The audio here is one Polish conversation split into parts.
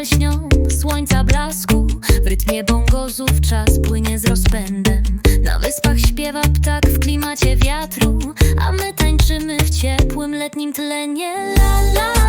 nadal śnią słońca blasku. W rytmie bongozów czas płynie z rozpędem. Na wyspach śpiewa ptak w klimacie wiatru A my tańczymy w ciepłym letnim tlenie. La la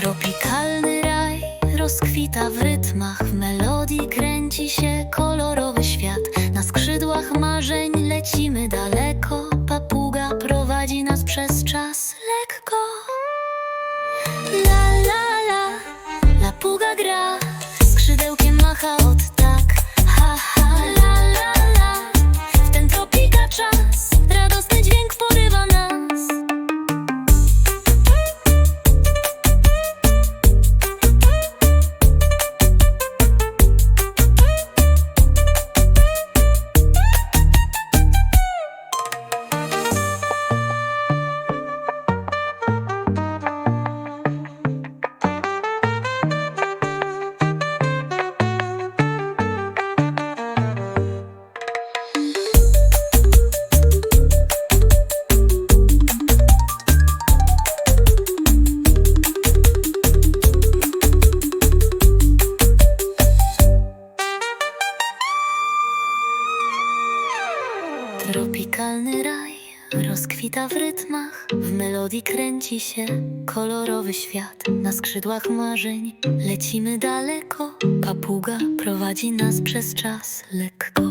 Tropikalny raj rozkwita w rytmach, w melodii kręci się kolorowy świat. Na skrzydłach marzeń lecimy daleko, papuga prowadzi nas przez czas lekko. La la la, lapuga gra, skrzydełkiem macha od Tropikalny raj rozkwita w rytmach, w melodii kręci się kolorowy świat. Na skrzydłach marzeń lecimy daleko, papuga prowadzi nas przez czas lekko.